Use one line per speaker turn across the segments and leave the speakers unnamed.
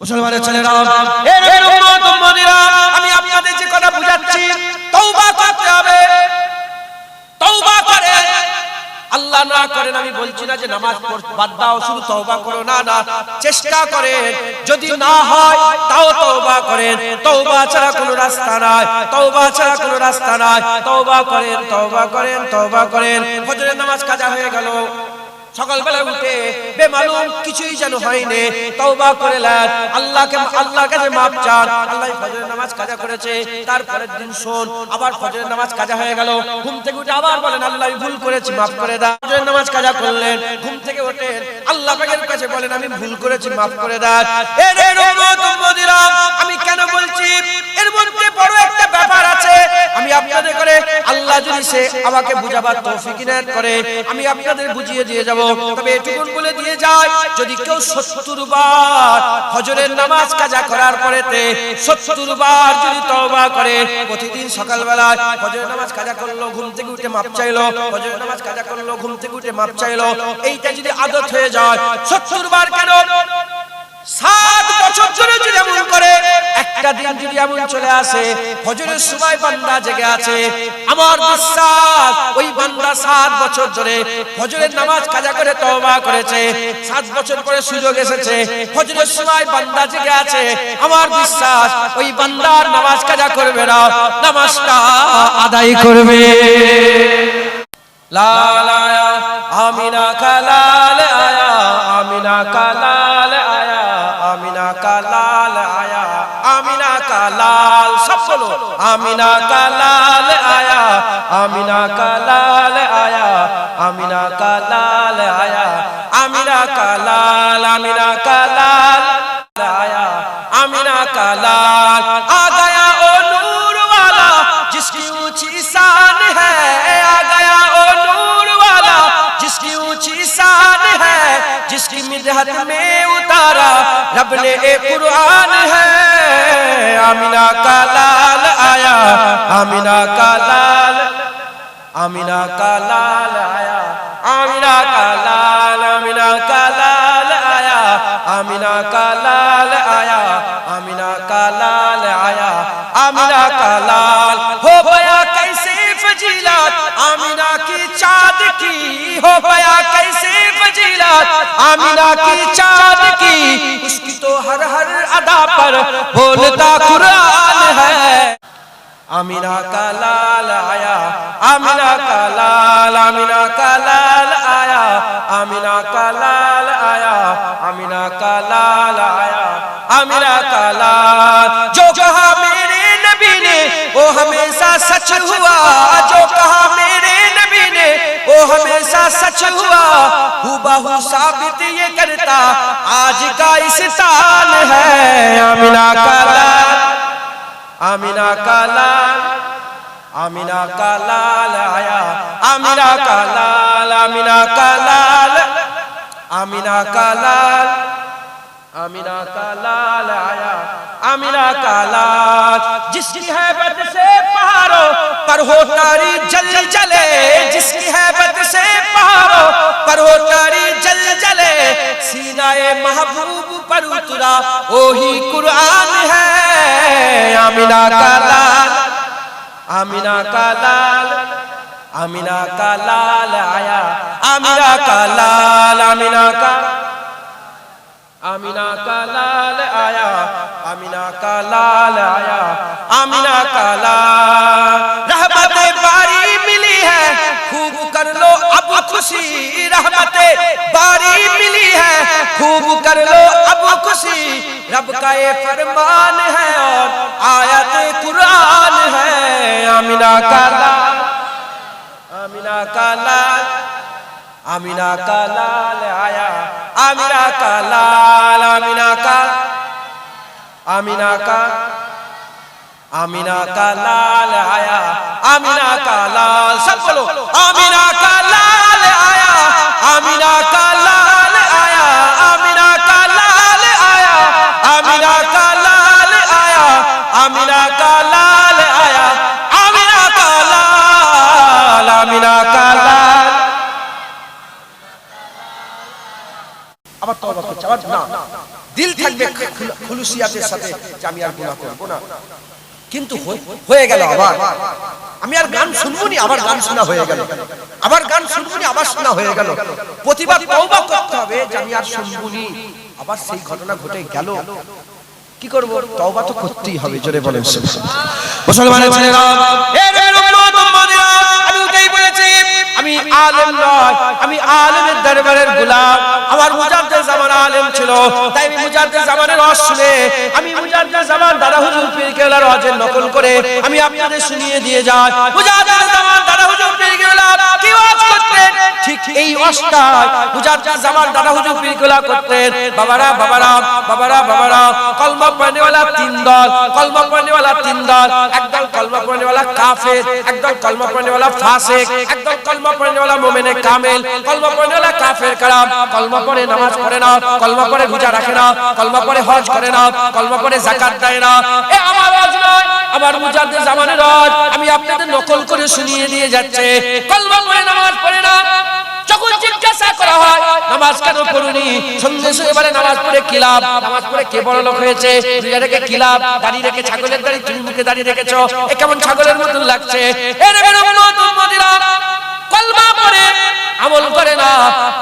মুসলমানের ছেলেরা এ উম্মত উম্মতিরা আমি আপনাদের যে কথা বুঝাচ্ছি তওবা করতে হবে। তওবা করে। আল্লাহ না করেন আমি বলছি না যে নামাজ বাদ দাও শুধু তওবা করো। না না চেষ্টা করেন। যদি না হয় তাও তওবা করেন। তওবা ছাড়া কোনো রাস্তা নাই। তওবা ছাড়া কোনো রাস্তা নাই। তওবা করেন তওবা করেন তওবা করেন। ফজরের নামাজ কাজা হয়ে গেল। সকালবেলা উঠে বেমালুম কিছুই যেন হয়নি, তওবা আল্লাহকে আল্লাহর কাছে চান। ফজরের নামাজ কাজা করেছে, তারপরের দিন আবার ফজরের নামাজ কাজা হয়ে গেল। ঘুম থেকে উঠে আবার বলেন, আল্লাহ ভুল করেছি, মাফ করে দাও। ফজরের নামাজ কাজা করলেন, ঘুম থেকে ওঠেন আল্লাহ পাকের কাছে বলেন, আমি ভুল করেছি, মাফ করে দাও। এ রে রহমত আমি কেন বলছি? আমি আপনাদের করে আল্লাহ যদি সে আমাকে বুঝাবার তৌফিক ইনায়াত করে, আমি আপনাদের বুঝিয়ে দিয়ে যাব। তবে এটুকুন বলে দিয়ে যায় যদি কেউ সত্তর বার হজরের নামাজ কাজা করার পরেতে সত্তর বার যদি তওবা করে, প্রতিদিন সকালবেলা হজরের নামাজ কাজা করল, ঘুম থেকে উঠে মাপ চাইলো হজরের নামাজ কাজা করল, ঘুম থেকে উঠে মাপ চাইলো, এইটা যদি আদত হয়ে যায়, সত্তর বার কেন? সাত একটা দিন যদি এমন চলে আসে, ফজরের সময় বান্দা জেগে আছে। আমার বিশ্বাস ওই বান্দা সাত বছর ধরে ফজরের নামাজ কাজা করে তওবা করেছে, সাত বছর পরে সুযোগ এসেছে, ফজরের সময় বান্দা জেগে আছে। আমার বিশ্বাস ওই বান্দার নামাজ কাজা করবে না, নামাজটা আদায় করবে। আমিনা কালাল আয়া, আমিনা কালাল আয়া, আমিনা কালাল কালাল, সব বলো। আমিনা কালাল আয়া, আমিনা কালাল আয়া, আমিনা কালাল আয়া, আমিনা কালাল আমিনা কালাল আয়া, আমিনা কালাল جس کی مدہت میں اتارا، رب نے اے قرآن ہے۔ آمینہ کا لال آیا، آمینہ کا لال، آمینہ کا لال آیا، آمینہ کا لال، آمینہ کا لال آیا، آمینہ کا لال آیا، آمینہ کا لال آیا، آمینہ کا لال۔ ہو گیا کیسے فجیلات آمینہ کی چاد کی۔ ہو گیا کیسے आमिना की चाँद की उसकी तो हर हर अदा पर बोलता कुरान है आमिना का लाल आया आमिना का लाल आमिना का लाल आया आमिना का लाल आया आमिना का लाल आया आमिना का लाल जो कहा मेरे नबी ने वो हमेशा सच हुआ जो कहा मेरे नबी ने वो سچ ہوا ہو ثابت یہ کرتا، آج کا اس سال ہے۔ آمینہ لال، آمینہ کا لال، آمینہ کا لال آیا۔ آمینہ کا لال، آمینہ کا لال، آمینہ کا لال، آمینہ کا لال آیا۔ عاملہ کا لاج جس کی حیبت سے پہاروں پر ہو تاری جل جلے جس کی حیبت سے پہاروں پر ہو تاری جل جلے سینہ محبوب پر اترا وہی قرآن ہے۔ عاملہ کا لاج آمینہ کا لال آمینہ کا لال آیا۔ آمینہ کا لال آمینہ کا آمینہ کا لال آیا۔ آمینہ کا لال آیا، آمینہ کا لال۔ رحمت باری ملی ہے، خوب کر لو اب خوشی۔ رحمت باری ملی ہے، خوب کر لو اب خوشی۔ رب کا یہ فرمان ہے اور آیت قرآن ہے۔ آمینہ کا لال، آمینہ کا لال۔ آمینہ کا لال آیا، آمینہ کا لال، آمینہ کا আমিনা কা আমিনা কা লাল আয়া। আমিনা কা লাল। সব বলো। আমিনা কা লাল আয়া। আমিনা কা লাল আয়া। আমিনা কা লাল আয়া। আমিনা কা লাল আয়া। আমিনা কা লাল আয়া। আমিনা কা লাল। আমিনা আবার তওবা করছে না। দিল থাকবে খুলুসিয়াতের সাথে যে আমি আর গুনাহ করব না। কিন্তু হয়ে- গেল আবার। আমি আর গান শুনব নি আবার গান শোনা হয়ে গেল। আবার গান শুনব নি আবার শোনা হয়ে গেল। প্রতিবার তওবা করতে হবে যে আমি আর শুনব নি। আবার সেই ঘটনা ঘটে গেল। কি করব? তওবা তো করতেই হবে জোরে বলেন। মুসলমানের ছেলেরা আমি আলেম নয় আমি আলেমের দরবারের গোলাম। আমার মুজাদ্দেদ জামান আলেম ছিল, তাই আমি মুজাদ্দেদ জামানের রস শুনে, আমি মুজাদ্দেদ জামান দাদা হুজুর পীর কেলার রজের নকল করে, আমি আপনাদের শুনিয়ে দিয়ে যাই। মুজাদ্দেদ জামান দাদা হুজুর কি ওয়াজ করতেন? ঠিক এই অষ্টায় মুজাদ্দেদ জামান দাদা হুজুর পীর কেবলা করতেন। বাবারা বাবারা বাবারা বাবারা, কলমা পড়নেওয়ালা নামাজ পড়ে না, কলমা পড়ে রোজা রাখে না, কলমা পড়ে হজ করে না, কলমা পড়ে যাকাত দেয় না। আমার মুজাদ্দে জামানের আমি আপনাদের নকল করে শুনিয়ে দিয়ে যাচ্ছে। কলমা পড়ে নামাজ পড়ে না। যখন জিজ্ঞাসা করা হয় নামাজ কেন পড়ুনি? সঙ্গে সঙ্গে বলে নামাজ পড়ে কি লাভ? নামাজ পড়ে কে বড় লোক হয়েছে? কিলাব দাঁড়িয়ে রেখে ছাগলের দাঁড়িয়ে তুমি মুখে দাঁড়িয়ে রেখেছো? এ কেমন ছাগলের মতন লাগছে? এ উম্মত উম্মতিরা, কলমা পড়ে আমল করে না।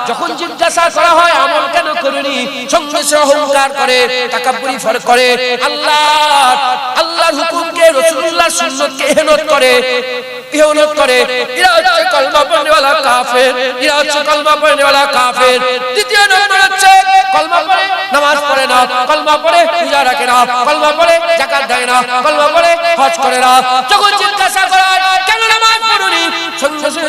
যখন জিজ্ঞাসা করা হয়, আমল কেন করুনি? সঙ্গে অহংকার করে, তাকাব্বুরি ফর করে। আল্লাহ, আল্লাহর হুকুমকে রাসূলুল্লাহর সুন্নতকে হেনত করে। ইহনত করে এরা হচ্ছে কলমা পড়নেওয়ালা কাফের এরা হচ্ছে কলমা পড়নেওয়ালা কাফের। দ্বিতীয় নম্বর হচ্ছে কলমা পড়ে নামাজ পড়ে না কলমা পড়ে পূজা রাখে না কলমা পড়ে যাকাত দেয় না কলমা পড়ে হজ করে না। যখন জিজ্ঞাসা করা কেন নামাজ পড়ুনি?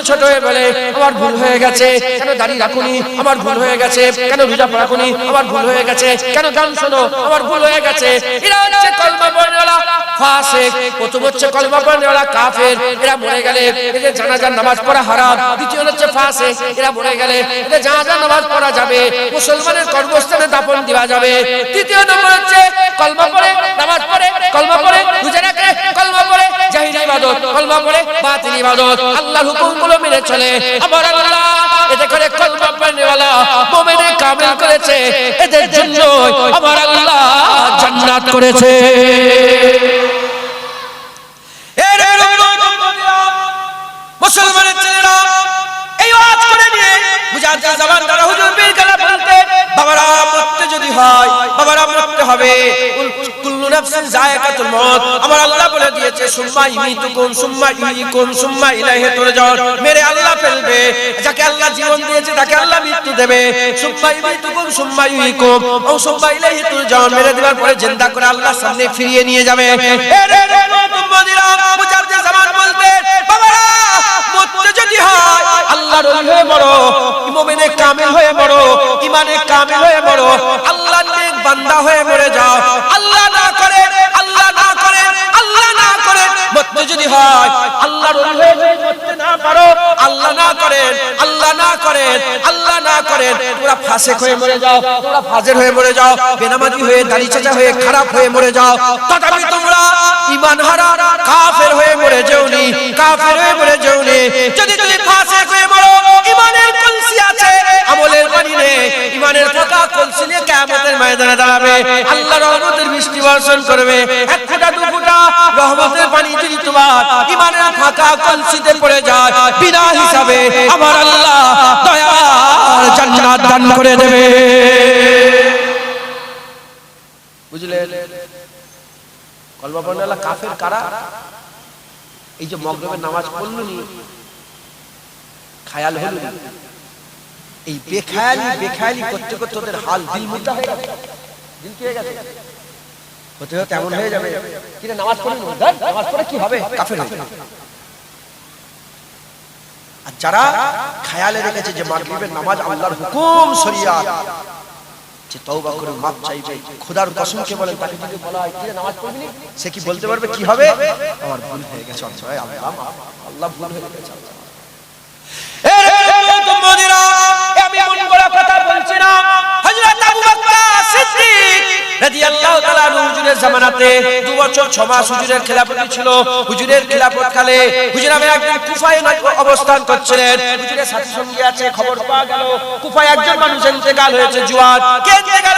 ছোট হয়ে বলে আমার ভুল হয়ে গেছে কেন দাঁড়িয়ে রাখুনি? আমার ভুল হয়ে গেছে কেন রোজা রাখুনি? আমার ভুল হয়ে গেছে কেন গান শোনো? আমার ভুল হয়ে গেছে। এরা হচ্ছে কলমা পড়নেওয়ালা ফাসিক প্রথম হচ্ছে কলমা পড়নেওয়ালা কাফের, এরা মরে গেলে এদের জানাজার নামাজ পড়া হারাম। দ্বিতীয় হচ্ছে ফাসিক, এরা মরে গেলে এদের জানাজার নামাজ পড়া যাবে, মুসলমানের কর্মস্থানে দাপন দেওয়া যাবে। তৃতীয় নম্বর হচ্ছে কলমা পড়ে, নামাজ পড়ে, কলমা পড়ে, রোজা রাখে, কলমা পড়ে জাহির ইবাদত, কলমা পড়ে, বাতিল ইবাদত। আল্লাহর হুকুমগুলো মেনে চলে। আমার আল্লাহ এতে করে কলমা পড়নেওয়ালা মুমিনে কামিল করেছে। এদের জন্য আমার আল্লাহ জান্নাত করেছে। মুজাদ্দিদ জামান দ্বারা হুজুর পীর কালা বলতে বাবারা, মরতে যদি হয়, বাবারা, মরতে হবে। কুল্লু নাফসিন যায়কাতুল মউত আমার আল্লাহ বলে দিয়েছে, সুম্মা ইমিতুকুম, সুম্মা ইহিকুম সুম্মা ইলাইহি তুরজাউন। মেরে আল্লাহ ফেলবে। যাকে আল্লাহ জীবন দিয়েছে, তাকে আল্লাহ মৃত্যু দেবে। সুম্মা ইমিতুকুম, সুম্মা ইহিকুম ও সুম্মা ইলাইহি তুরজাউন। মেরে দেওয়ার পরে জিন্দা করে আল্লাহর সামনে ফিরিয়ে নিয়ে যাবে। এ রে রে মুম্মদিরা মুজাদ্দিদ জামান বলতে, বাবারা, মরতে যদি হয়, আল্লাহর ওলি হয়ে মরো। মুমিনে কামিল হয়ে মরো ইমানে কামিল হয়ে মরো আল্লাহর নেক বান্দা হয়ে মরে যাও। আল্লাহ না করে, আল্লাহ না করে, আল্লাহ না করে, মরতে যদি হয়, আল্লাহর ওলি হয়ে যদি মরতে না পারো, আল্লাহ না করেন আল্লাহ না করেন আল্লাহ না করেন তোমরা ফাসেক হয়ে মরে যাও, তোমরা ফাজের হয়ে মরে যাও, বেনামাজি হয়ে, দাড়ি চাচা হয়ে, খারাপ হয়ে মরে যাও, তথাপি তোমরা ইমান হারা, কাফের হয়ে মরে যেওনি, কাফের হয়ে মরে যেওনি। যদি তুমি ফাসেক হয়ে মরো ইমানের ফাঁকা কলসি নিয়ে কিয়ামতের ময়দানে দাঁড়াবে। আল্লাহ রহমতের বৃষ্টি বর্ষণ করবে। এক ফোঁটা, দু ফোঁটা রহমতের পানি যদি তোমার ইমানের ফাঁকা কলসিতে পড়ে যায়, বিনা হিসাবে আমার আল্লাহ দয়ার জান্নাত দান করে দেবে। বুঝলে কলমা পড়নেওয়ালা কাফের কারা? এই যে মগরবের নামাজ পড়ল নি খায়াল হলো। এই বেখায়ালি বেখায়ালি করতে করতে ওদের হাল দিল মুদ্রা হয়ে গেছে দিল কি হয়ে গেছে হতে হতে এমন হয়ে যাবে কিরে নামাজ পড়ে? নামাজ পড়ে কি হবে কাফের হয়ে আর যারা খায়ালে রেখেছে যে মাগরিবের নামাজ আল্লাহর হুকুম শরিয়াত যে তওবা করে মাপ চাইবে খোদার কসমকে বলেন তাকে যদি বলা হয় কিরে নামাজ পড়বি সে কি বলতে পারবে কি হবে আমার ভুল হয়ে গেছে আচ্ছা আল্লাহ আল্লাহ ভুল হয়ে গেছে। এ রে আমি এমন বড় কথা বলছি না। হযরত আবু বকর সিদ্দিক রাদিয়াল্লাহু তাআলা হুজুরের জামানাতে দু বছর, ছ মাস হুজুরের খেলাফত ছিল। হুজুরের খেলাফত হুজুর আমি একদিন কুফায় অবস্থান করছিলেন। হুজুরের সাথী সঙ্গী আছে, খবর পাওয়া গেল, কুফায় একজন মানুষ ইন্তেকাল হয়েছে জুয়ার। কে ইন্তেকাল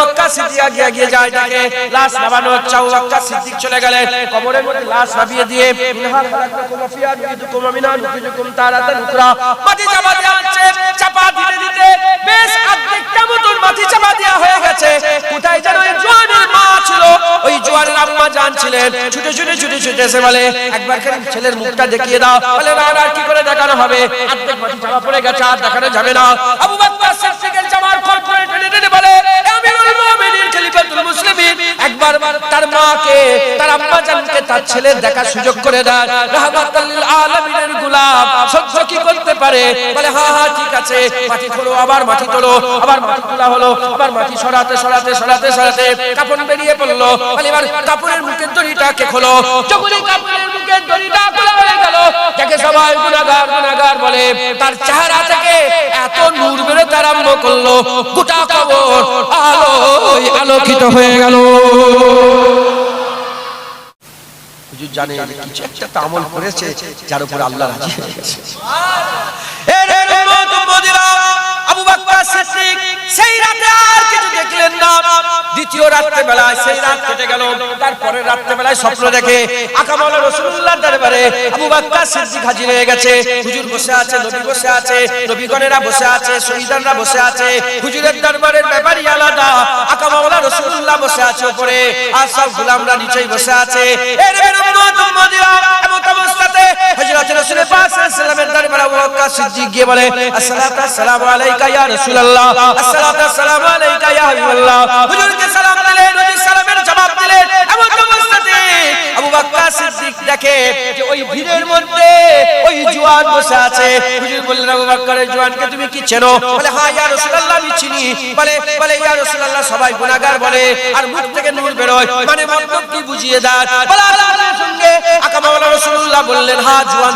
কোথায় যেন মা ছিল। ওই জোয়ানের আম্মা জান ছুটে ছুটে ছুটে ছুটে এসে বলে, একবার ছেলের মুখটা দেখিয়ে দাও। বলে, না কি করে দেখানো হবে? গেছে, আর দেখানো যাবে না। একবার তার মাকে, তার আম্মা জানকে, তার ছেলের দেখার সুযোগ করে দেয়। রাহমাতাল আলামিনের গোলাম সহ্য কি করতে পারে? বলে হ্যাঁ হ্যাঁ ঠিক আছে, মাটি খোলো, আবার মাটি তোলো, আবার মাটি তোলা হলো, আবার মাটি সরাতে সরাতে সরাতে সরাতে কাপড় বেরিয়ে পড়ল। বলে, এবার কাপড়ের মুখের দড়িটাকে খোলো? যখনই কাপড়ের মুখের দড়িটা খোলা হয়ে গেল যাকে সবাই গুনাহগার গুনাহগার বলে, তার চেহারা আরম্ভ করল। গোটা কবর আলো আলোকিত হয়ে গেল। হুজুর জানে কিছু একটা আমল করেছে যার উপর আল্লাহ রাজি হয়ে গেছে সেই রাতে আর কিছু দেখলেন না। দ্বিতীয় রাত্রে বেলায় সেই রাত কেটে গেল। তারপরে রাত্রে বেলায় স্বপ্ন দেখে আকামাল রাসূলুল্লাহ দরবারে আবু বকর সিদ্দিক হাজির হয়ে গেছে। হুজুর বসে আছে, নবী বসে আছে, নবীগণেরা বসে আছে, শহীদানরা বসে আছে। হুজুরের দরবারের ব্যাপারই আলাদা। আকামাল রাসূলুল্লাহ বসে আছে উপরে। আর সব গোলামরা নিচেই বসে আছে। এর উম্মত উম্মতিরা এমন অবস্থাতে হযরত রাসূল পাক সাল্লাল্লাহু আলাইহি দরবারে বকর সিদ্দিক গিয়ে বলে, আসসালাতু আসসালামু আলাইকা ইয়া জবাব দিলেন। এমন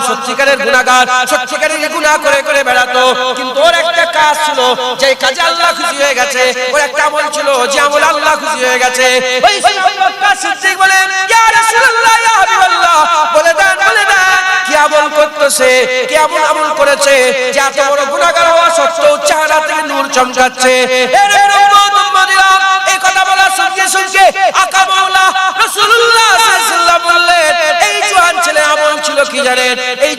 সত্যিকারের গুনাহগার, সত্যিকারের গুনাহ করে করে বেড়াতো। কিন্তু ওর একটা কাজ ছিল যে কাজে আল্লাহ খুশি হয়ে গেছে, ওর একটা আমল ছিল যে আমল আল্লাহ খুশি হয়ে গেছে। করতেছে কি আমল আমল করেছে যে এত বড় গুনাহগার হওয়া সত্ত্বেও চেহারা থেকে নূর চমকাচ্ছে? ছেলে কি এই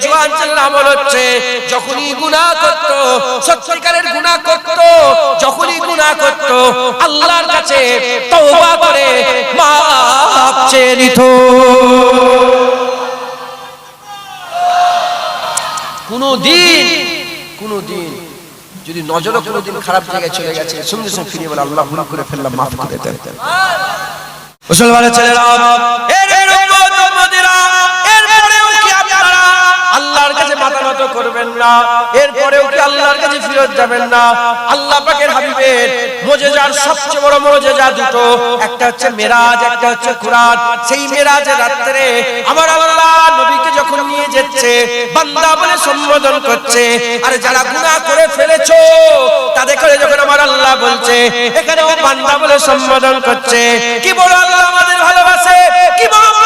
যখনই আল্লাহর কাছে কোনো দিন কোনো দিন যদি নজরও কোনো দিন খারাপ জায়গায় চলে গেছে সঙ্গে সঙ্গে ফিরে বলে আল্লাহ ভুল করে ফেললাম মাফ করে দেন। মুসলমানের ছেলেরা করবেন না। এরপরেও কি আল্লাহর কাছে ফিরত যাবেন না? আল্লাহ পাকের হাবিবের মুজিজার সবচেয়ে বড় মুজিজা দুটো। একটা হচ্ছে মেরাজ, একটা হচ্ছে কুরআন। সেই মেরাজের রাত্রে আমার আল্লাহ নবীকে যখন নিয়ে যাচ্ছে, বান্দা বলে সম্বোধন করছে, আর যারা গুনাহ করে ফেলেছো, তাদের করে যখন আমার আল্লাহ বলছে, এখানেও বান্দা বলে সম্বোধন করছে, কি বড় আল্লাহ আমাদের ভালোবাসে, কি মহব্বত